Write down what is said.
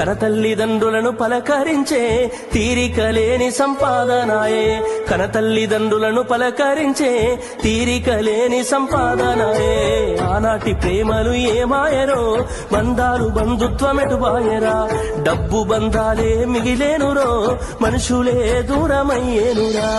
కన తల్లిదండ్రులను పలకరించే తీరికలేని సంపాదనాయే. కన తల్లిదండ్రులను పలకరించే తీరికలేని సంపాదనాయే. ఆనాటి ప్రేమలు ఏమాయరో బంధాలు బంధుత్వమెటు బాయరా డబ్బు బంధాలే మిగిలేనురో మనుషులే దూరమయ్యేనురా.